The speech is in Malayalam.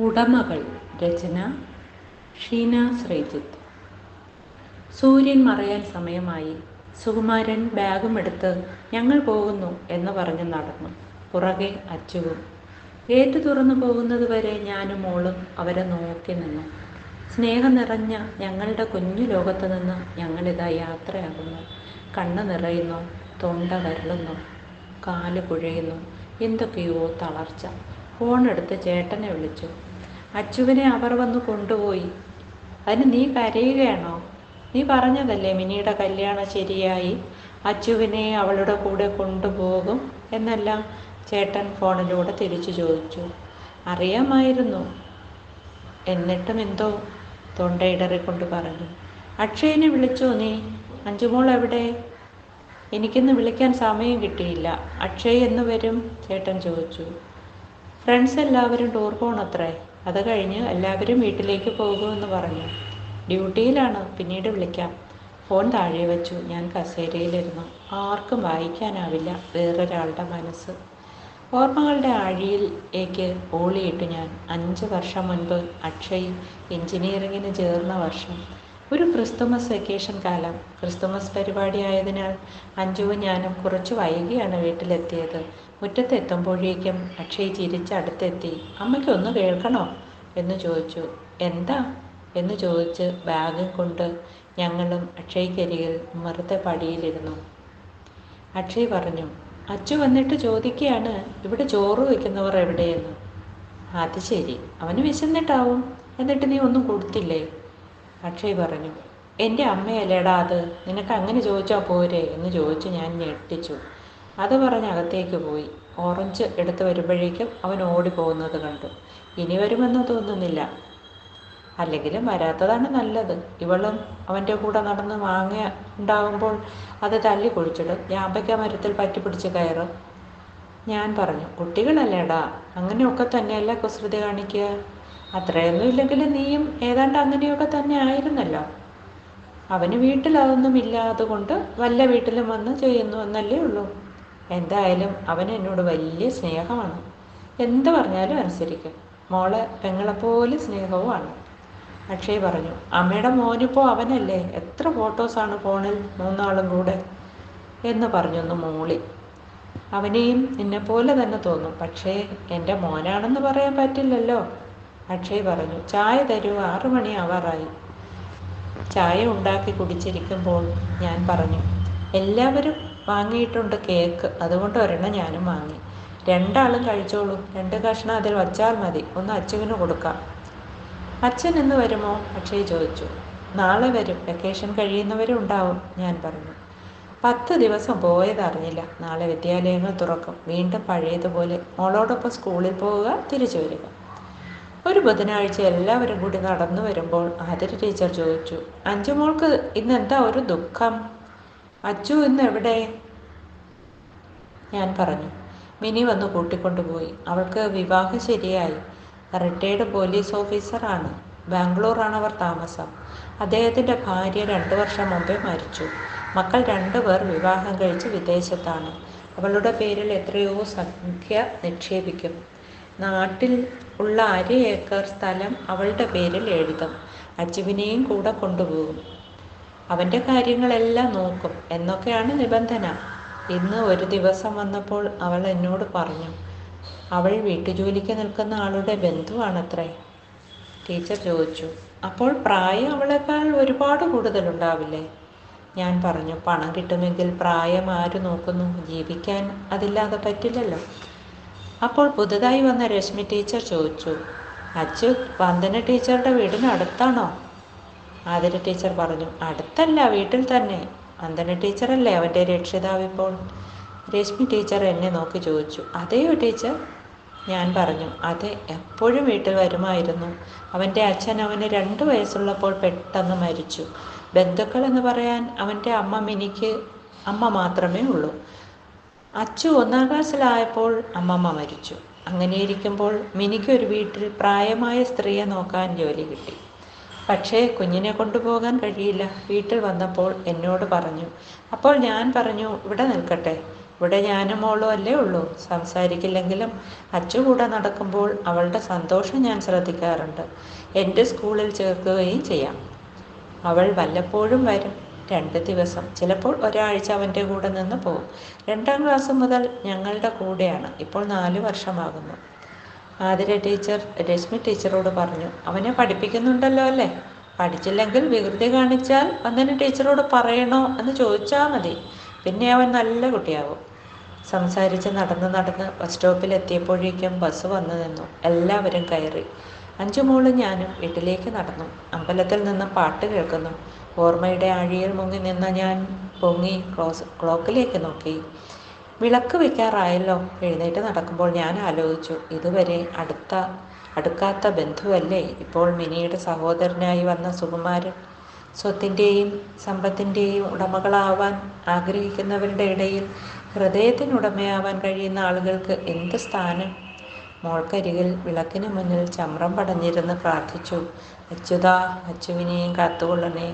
ഉടമകൾ രചന ഷീന ശ്രീജിത്ത്. സൂര്യൻ മറയാൻ സമയമായി. സുകുമാരൻ ബാഗും എടുത്ത് ഞങ്ങൾ പോകുന്നു എന്ന് പറഞ്ഞ് നടന്നു. പുറകെ അച്ചുവും. ഗേറ്റ് തുറന്നു പോകുന്നത് വരെ ഞാനും മോളും അവരെ നോക്കി നിന്നു. സ്നേഹം നിറഞ്ഞ ഞങ്ങളുടെ കുഞ്ഞു ലോകത്ത് നിന്ന് ഞങ്ങളിതാ യാത്രയാകുന്നു. കണ്ണ് നിറയുന്നു തൊണ്ട വരളുന്നു കാൽ കുഴയുന്നു എന്തൊക്കെയോ തളർച്ച. ഫോണെടുത്ത് ചേട്ടനെ വിളിച്ചു. അച്ചുവിനെ അവർ വന്ന് കൊണ്ടുപോയി. അതിന് നീ കരയുകയാണോ? നീ പറഞ്ഞതല്ലേ മിനിയുടെ കല്യാണം ശരിയായി. അച്ചുവിനെ അവളുടെ കൂടെ കൊണ്ടുപോകും എന്നെല്ലാം ചേട്ടൻ ഫോണിലൂടെ തിരിച്ചു ചോദിച്ചു. അറിയാമായിരുന്നു എന്നിട്ടും എന്തോ തൊണ്ടയിടറിക്കൊണ്ട് പറഞ്ഞു. അക്ഷയനെ വിളിച്ചോ നീ? അഞ്ചുമോൾ എവിടെ? എനിക്കിന്ന് വിളിക്കാൻ സമയം കിട്ടിയില്ല. അക്ഷയ് എന്ന് വരും? ചേട്ടൻ ചോദിച്ചു. ഫ്രണ്ട്സ് എല്ലാവരും ടൂർ പോകണത്രേ അത് കഴിഞ്ഞ് എല്ലാവരും വീട്ടിലേക്ക് പോകുമെന്ന് പറഞ്ഞു. ഡ്യൂട്ടിയിലാണ് പിന്നീട് വിളിക്കാം. ഫോൺ താഴെ വെച്ചു. ഞാൻ കസേരയിലിരുന്നു. ആർക്കും വായിക്കാനാവില്ല. വേറൊരാളുടെ മനസ്സ്. ഓർമ്മകളുടെ ആഴിയിലേക്ക് ഓളിയിട്ടു ഞാൻ. അഞ്ച് വർഷം മുൻപ് അക്ഷയ് എഞ്ചിനീയറിങ്ങിന് ചേർന്ന വർഷം. ഒരു ക്രിസ്തുമസ് വെക്കേഷൻ കാലം. ക്രിസ്തുമസ് പരിപാടി ആയതിനാൽ അഞ്ജുവും ഞാനും കുറച്ച് വൈകിയാണ് വീട്ടിലെത്തിയത്. മുറ്റത്തെത്തുമ്പോഴേക്കും അക്ഷയ് ചിരിച്ചടുത്തെത്തി അമ്മയ്ക്ക് ഒന്ന് കേൾക്കണോ? എന്ന് ചോദിച്ചു. എന്താ? എന്ന് ചോദിച്ച് ബാഗും കൊണ്ട് ഞങ്ങളും അക്ഷയ്ക്കരികിൽ മറുത്ത പടിയിലിരുന്നു. അക്ഷയ് പറഞ്ഞു അച്ചു വന്നിട്ട് ചോദിക്കുകയാണ് ഇവിടെ ചോറ് വയ്ക്കുന്നവർ എവിടെയെന്ന്. അത് ശരി അവന് വിശന്നിട്ടാവും എന്നിട്ട് നീ ഒന്നും കൊടുത്തില്ലേ? അക്ഷയ് പറഞ്ഞു എന്റെ അമ്മയല്ലേടാ അത് നിനക്ക് അങ്ങനെ ചോദിച്ചാൽ പോരെ? എന്ന് ചോദിച്ച് ഞാൻ ഞെട്ടിച്ചു. അത് പറഞ്ഞ് അകത്തേക്ക് പോയി. ഓറഞ്ച് എടുത്തു വരുമ്പോഴേക്കും അവൻ ഓടിപ്പോകുന്നത് കണ്ടു. ഇനി വരുമെന്ന് തോന്നുന്നില്ല. അല്ലെങ്കിലും വരാത്തതാണ് നല്ലത്. ഇവളും അവന്റെ കൂടെ നടന്ന് മാങ്ങ ഉണ്ടാകുമ്പോൾ അത് തല്ലി കുഴിച്ചിടും. ഞാമ്പയ്ക്ക മരത്തിൽ പറ്റിപ്പിടിച്ച് കയറും. ഞാൻ പറഞ്ഞു കുട്ടികളല്ലേടാ അങ്ങനെയൊക്കെ തന്നെയല്ല കുസൃതി കാണിക്കുക? അത്രയൊന്നും ഇല്ലെങ്കിൽ നീയും ഏതാണ്ട് അങ്ങനെയൊക്കെ തന്നെ ആയിരുന്നല്ലോ. അവന് വീട്ടിൽ അതൊന്നും വല്ല വീട്ടിലും വന്ന് ചെയ്യുന്നു എന്നല്ലേ ഉള്ളൂ. എന്തായാലും അവൻ എന്നോട് വലിയ സ്നേഹമാണ്. എന്ത് പറഞ്ഞാലും അനുസരിക്കും. മോളെ പെങ്ങളെപ്പോലെ സ്നേഹവുമാണ്. അക്ഷയ് പറഞ്ഞു അമ്മയുടെ മോനിപ്പോൾ അവനല്ലേ? എത്ര ഫോട്ടോസാണ് ഫോണിൽ മൂന്നാളും കൂടെ? എന്ന് പറഞ്ഞൊന്ന് മൂളി. അവനെയും നിന്നെപ്പോലെ തന്നെ തോന്നും. പക്ഷേ എന്റെ മോനാണെന്ന് പറയാൻ പറ്റില്ലല്ലോ? അക്ഷയ് പറഞ്ഞു ചായ തരൂ ആറു മണി ആവാറായി. ചായ ഉണ്ടാക്കി കുടിച്ചിരിക്കുമ്പോൾ ഞാൻ പറഞ്ഞു എല്ലാവരും വാങ്ങിയിട്ടുണ്ട് കേക്ക്. അതുകൊണ്ട് ഒരെണ്ണം ഞാനും വാങ്ങി. രണ്ടാളും കഴിച്ചോളൂ. രണ്ട് കഷ്ണം അതിൽ വച്ചാൽ മതി. ഒന്ന് അച്ചുവിന് കൊടുക്കാം. അച്ഛൻ ഇന്ന് വരുമോ? അക്ഷയ് ചോദിച്ചു. നാളെ വരും. വെക്കേഷൻ കഴിയുന്നവരും ഉണ്ടാവും ഞാൻ പറഞ്ഞു. പത്ത് ദിവസം പോയതറിഞ്ഞില്ല നാളെ വിദ്യാലയങ്ങൾ തുറക്കും. വീണ്ടും പഴയതുപോലെ മോളോടൊപ്പം സ്കൂളിൽ പോവുക തിരിച്ചു വരിക. ഒരു ബുധനാഴ്ച എല്ലാവരും കൂടി നടന്നു വരുമ്പോൾ ആതിര ടീച്ചർ ചോദിച്ചു അഞ്ചു മോൾക്ക് ഇന്ന് എന്താ ഒരു ദുഃഖം? അച്ചു ഇന്ന് എവിടെ? ഞാൻ പറഞ്ഞു. മിനി വന്ന് കൂട്ടിക്കൊണ്ടുപോയി അവൾക്ക് വിവാഹം ശരിയായി. റിട്ടയർഡ് പോലീസ് ഓഫീസറാണ് ബാംഗ്ലൂറാണ് അവർ താമസം. അദ്ദേഹത്തിന്റെ ഭാര്യ രണ്ടു വർഷം മുമ്പേ മരിച്ചു. മക്കൾ രണ്ടുപേർ വിവാഹം കഴിച്ച് വിദേശത്താണ്. അവളുടെ പേരിൽ എത്രയോ സംഖ്യ നിക്ഷേപിക്കും. നാട്ടിൽ ഉള്ള അര ഏക്കർ സ്ഥലം അവളുടെ പേരിൽ എഴുതും. അച്ചുവിനെയും കൂടെ കൊണ്ടുപോകും. അവന്റെ കാര്യങ്ങളെല്ലാം നോക്കും എന്നൊക്കെയാണ് നിബന്ധന. ഇന്ന് ഒരു ദിവസം വന്നപ്പോൾ അവൾ എന്നോട് പറഞ്ഞു അവൾ വീട്ടുജോലിക്ക് നിൽക്കുന്ന ആളുടെ ബന്ധുവാണത്രേ. ടീച്ചർ ചോദിച്ചു അപ്പോൾ പ്രായം അവളെക്കാൾ ഒരുപാട് കൂടുതലുണ്ടാവില്ലേ? ഞാൻ പറഞ്ഞു പണം കിട്ടുമെങ്കിൽ പ്രായം ആര് നോക്കുന്നു? ജീവിക്കാൻ അതില്ലാതെ പറ്റില്ലല്ലോ. അപ്പോൾ പുതുതായി വന്ന രശ്മി ടീച്ചർ ചോദിച്ചു അച്ചു വന്ദന ടീച്ചറുടെ വീടിന് അടുത്താണോ ആതിര ടീച്ചർ പറഞ്ഞു അടുത്തല്ല വീട്ടിൽ തന്നെ. അന്തന ടീച്ചറല്ലേ അവന്റെ രക്ഷിതാവ് ഇപ്പോൾ? രശ്മി ടീച്ചർ എന്നെ നോക്കി ചോദിച്ചു അതെയോ ടീച്ചർ? ഞാൻ പറഞ്ഞു അതെ എപ്പോഴും വീട്ടിൽ വരുമായിരുന്നു. അവന്റെ അച്ഛൻ അവന് രണ്ട് വയസ്സുള്ളപ്പോൾ പെട്ടെന്ന് മരിച്ചു. ബന്ധുക്കൾ എന്ന് പറയാൻ അവന്റെ അമ്മ മിനിക്ക് അമ്മ മാത്രമേ ഉള്ളൂ. അച്ചു ഒന്നാം ക്ലാസ്സിലായപ്പോൾ അമ്മമ്മ മരിച്ചു. അങ്ങനെയിരിക്കുമ്പോൾ മിനിക്ക് ഒരു വീട്ടിൽ പ്രായമായ സ്ത്രീയെ നോക്കാൻ ജോലി കിട്ടി. പക്ഷേ കുഞ്ഞിനെ കൊണ്ടുപോകാൻ കഴിയില്ല. വീട്ടിൽ വന്നപ്പോൾ എന്നോട് പറഞ്ഞു അപ്പോൾ ഞാൻ പറഞ്ഞു ഇവിടെ നിൽക്കട്ടെ. ഇവിടെ ഞാനും മോളും അല്ലേ ഉള്ളൂ. സംസാരിക്കില്ലെങ്കിലും അച്ചു കൂടെ നടക്കുമ്പോൾ അവളുടെ സന്തോഷം ഞാൻ ശ്രദ്ധിക്കാറുണ്ട്. എന്റെ സ്കൂളിൽ ചേർക്കുകയും ചെയ്യാം. അവൾ വല്ലപ്പോഴും വരും. രണ്ട് ദിവസം. ചിലപ്പോൾ ഒരാഴ്ച അവന്റെ കൂടെ നിന്ന് പോകും രണ്ടാം ക്ലാസ് മുതൽ ഞങ്ങളുടെ കൂടെയാണ്. ഇപ്പോൾ നാല് വർഷമാകുന്നു. ആതിര ടീച്ചർ രശ്മി ടീച്ചറോട് പറഞ്ഞു അവനെ പഠിപ്പിക്കുന്നുണ്ടല്ലോ അല്ലേ? പഠിച്ചില്ലെങ്കിൽ വികൃതി കാണിച്ചാൽ വന്നതിന് ടീച്ചറോട് പറയണോ എന്ന് ചോദിച്ചാൽ മതി. പിന്നെ അവൻ നല്ല കുട്ടിയാവും. സംസാരിച്ച് നടന്ന് നടന്ന് ബസ് സ്റ്റോപ്പിൽ എത്തിയപ്പോഴേക്കും ബസ് വന്നു നിന്നു. എല്ലാവരും കയറി. അഞ്ചു മോൾ ഞാനും വീട്ടിലേക്ക് നടന്നു. അമ്പലത്തിൽ നിന്ന് പാട്ട് കേൾക്കുന്നു. ഓർമ്മയുടെ ആഴിയിൽ മുങ്ങി നിന്ന ഞാൻ പൊങ്ങി ക്ലോസ് ക്ലോക്കിലേക്ക് നോക്കി. വിളക്ക് വയ്ക്കാറായല്ലോ എഴുന്നേറ്റ് നടക്കുമ്പോൾ ഞാൻ ആലോചിച്ചു ഇതുവരെ അടുത്ത അടുക്കാത്ത ബന്ധുവല്ലേ? ഇപ്പോൾ മിനിയുടെ സഹോദരനായി വന്ന സുകുമാരൻ സ്വത്തിന്റെയും സമ്പത്തിന്റെയും ഉടമകളാവാൻ ആഗ്രഹിക്കുന്നവരുടെ ഇടയിൽ ഹൃദയത്തിനുടമയാവാൻ കഴിയുന്ന ആളുകൾക്ക് എന്ത് സ്ഥാനം? മോൾക്കരികിൽ വിളക്കിന് മുന്നിൽ ചമ്രം പടഞ്ഞിരുന്ന് പ്രാർത്ഥിച്ചു അച്യുതാ അച്ചുവിനെയും കാത്തുകൊള്ളണേ.